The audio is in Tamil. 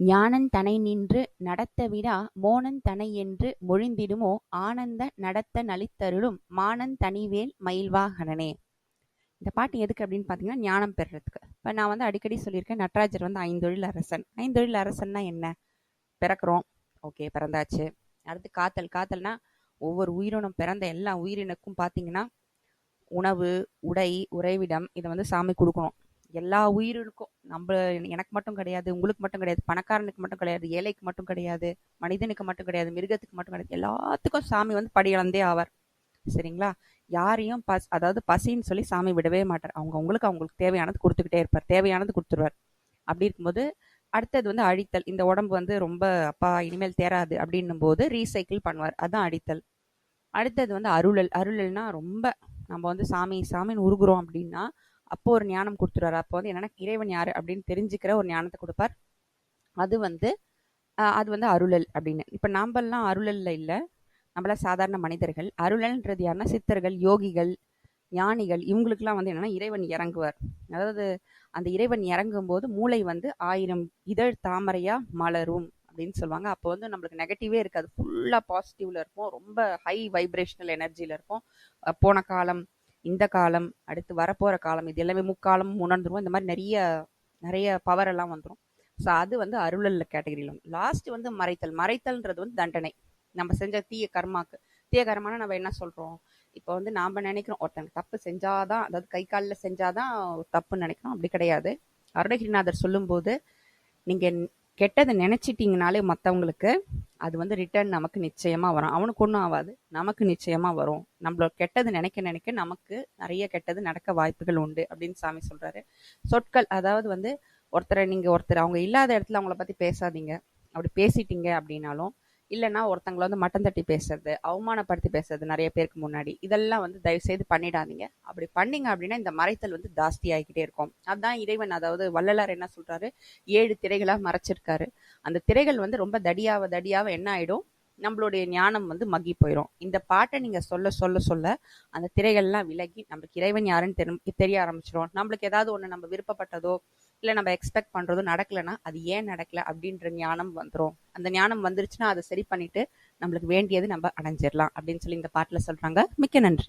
ஞானந் தனைநின்று நடத்தவிடா மோனந் தனையென்று மொழிந்திடுமோ ஆனந்த நடத்த நளித்தருளும் மானந் தனிவேல் மயில்வாகனனே இந்த பாட்டு எதுக்கு அப்படின்னு பார்த்தீங்கன்னா ஞானம் பெறுறதுக்கு இப்போ நான் வந்து அடிக்கடி சொல்லியிருக்கேன் நட்ராஜர் வந்து ஐந்தொழில் அரசன். ஐந்தொழில் அரசன்னா என்ன? பிறக்கிறோம். ஓகே பிறந்தாச்சு. அடுத்து காத்தல். காத்தல்னா ஒவ்வொரு உயிரினம் பிறந்த எல்லா உயிரினுக்கும் பார்த்தீங்கன்னா உணவு உடை உறைவிடம் இதை வந்து சாமி கொடுக்கணும். எல்லா உயிருக்கும். நம்ம எனக்கு மட்டும் கிடையாது உங்களுக்கு மட்டும் கிடையாது பணக்காரனுக்கு மட்டும் கிடையாது ஏழைக்கு மட்டும் கிடையாது மனிதனுக்கு மட்டும் கிடையாது மிருகத்துக்கு மட்டும் கிடையாது. எல்லாத்துக்கும் சாமி வந்து படியிழந்தே ஆவார். சரிங்களா? யாரையும் பஸ் அதாவது பசின்னு சொல்லி சாமி விடவே மாட்டார். அவங்க அவங்களுக்கு அவங்களுக்கு தேவையானது கொடுத்துக்கிட்டே இருப்பார். தேவையானது கொடுத்துருவார். அப்படி இருக்கும்போது அடுத்தது வந்து அழித்தல் இந்த உடம்பு வந்து ரொம்ப அப்பா இனிமேல் தேராது அப்படின்னும் போது ரீசைக்கிள் பண்ணுவார். அதுதான் அடித்தல். அடுத்தது வந்து அருளல். அருளல்னா ரொம்ப நம்ம வந்து சாமி சாமின்னு உருகுறோம் அப்படின்னா அப்போ ஒரு ஞானம் கொடுத்துருவார். அப்போ வந்து என்னன்னா இறைவன் யாரு அப்படின்னு தெரிஞ்சுக்கிற ஒரு ஞானத்தை கொடுப்பார். அது வந்து அது வந்து அருளல் அப்படின்னு. இப்போ நாம்பெல்லாம் அருளல்ல இல்லை. நம்மளாம் சாதாரண மனிதர்கள். அருளல்ன்றது யாருன்னா சித்தர்கள் யோகிகள் ஞானிகள். இவங்களுக்குலாம் வந்து என்னன்னா இறைவன் இறங்குவார். அதாவது அந்த இறைவன் இறங்கும் போது மூளை வந்து ஆயிரம் இதழ் தாமரையா மலரும் அப்படின்னு சொல்லுவாங்க. அப்போ வந்து நம்மளுக்கு நெகட்டிவே இருக்காது. ஃபுல்லாக பாசிட்டிவ்ல இருப்போம். ரொம்ப ஹை வைப்ரேஷனல் எனர்ஜியில் இருப்போம். போன காலம் இந்த காலம் அடுத்து வரப்போகிற காலம் இது எல்லாமே முக்காலம் உணர்ந்துருவோம். இந்த மாதிரி நிறைய நிறைய பவர் எல்லாம் வந்துடும் ஸோ அது வந்து அருளல்ல கேட்டகரியில் லாஸ்ட் வந்து மறைத்தல். மறைத்தல்ன்றது வந்து தண்டனை. நம்ம செஞ்ச தீய கர்மாக்கு. தீய கர்மானா நம்ம என்ன சொல்கிறோம் இப்போ வந்து நாம் நினைக்கிறோம் ஒருத்தங்க தப்பு செஞ்சாதான் அதாவது கை காலில் செஞ்சாதான் தப்புன்னு நினைக்கிறோம். அப்படி கிடையாது. அருணகிரிநாதர் சொல்லும்போது நீங்கள் கெட்டதை நினச்சிட்டிங்கனாலே மற்றவங்களுக்கு அது வந்து ரிட்டர்ன் நமக்கு நிச்சயமாக வரும். அவனுக்கு ஒன்றும் ஆகாது. நமக்கு நிச்சயமாக வரும். நம்மளோட கெட்டது நினைக்க நினைக்க நமக்கு நிறைய கெட்டது நடக்க வாய்ப்புகள் உண்டு அப்படின்னு சாமி சொல்கிறாரு சொற்கள் அதாவது வந்து ஒருத்தரை நீங்கள் ஒருத்தர் அவங்க இல்லாத இடத்துல அவங்கள பற்றி பேசாதீங்க. அப்படி பேசிட்டீங்க அப்படின்னாலும் இல்லைன்னா ஒருத்தங்களை வந்து மட்டம் தட்டி பேசுறது அவமானப்படுத்தி பேசுறது நிறைய பேருக்கு முன்னாடி. இதெல்லாம் வந்து தயவு செய்து பண்ணிடாதீங்க. அப்படி பண்ணீங்க அப்படின்னா இந்த மறைத்தல் வந்து ஜாஸ்தி ஆகிக்கிட்டே இருக்கும். அதுதான் இறைவன் அதாவது வள்ளலார் என்ன சொல்றாரு? ஏழு திரைகளாக மறைச்சிருக்காரு. அந்த திரைகள் வந்து ரொம்ப தடியாவ தடியாவ என்ன ஆயிடும்? நம்மளுடைய ஞானம் வந்து மக்கி போயிடும் இந்த பாட்டை நீங்க சொல்ல சொல்ல சொல்ல அந்த திரைகள்லாம் விலகி நம்மளுக்கு இறைவன் யாருன்னு தெரிய ஆரம்பிச்சிடும் நம்மளுக்கு ஏதாவது ஒன்று நம்ம விருப்பப்பட்டதோ இல்லை நம்ம எக்ஸ்பெக்ட் பண்ணுறதோ நடக்கலைன்னா அது ஏன் நடக்கல அப்படின்ற ஞானம் வந்துடும் அந்த ஞானம் வந்துருச்சுன்னா அதை சரி பண்ணிட்டு நம்மளுக்கு வேண்டியது நம்ம அடைஞ்சிடலாம் அப்படின்னு சொல்லி இந்த பாட்டில் சொல்றாங்க. மிக்க நன்றி.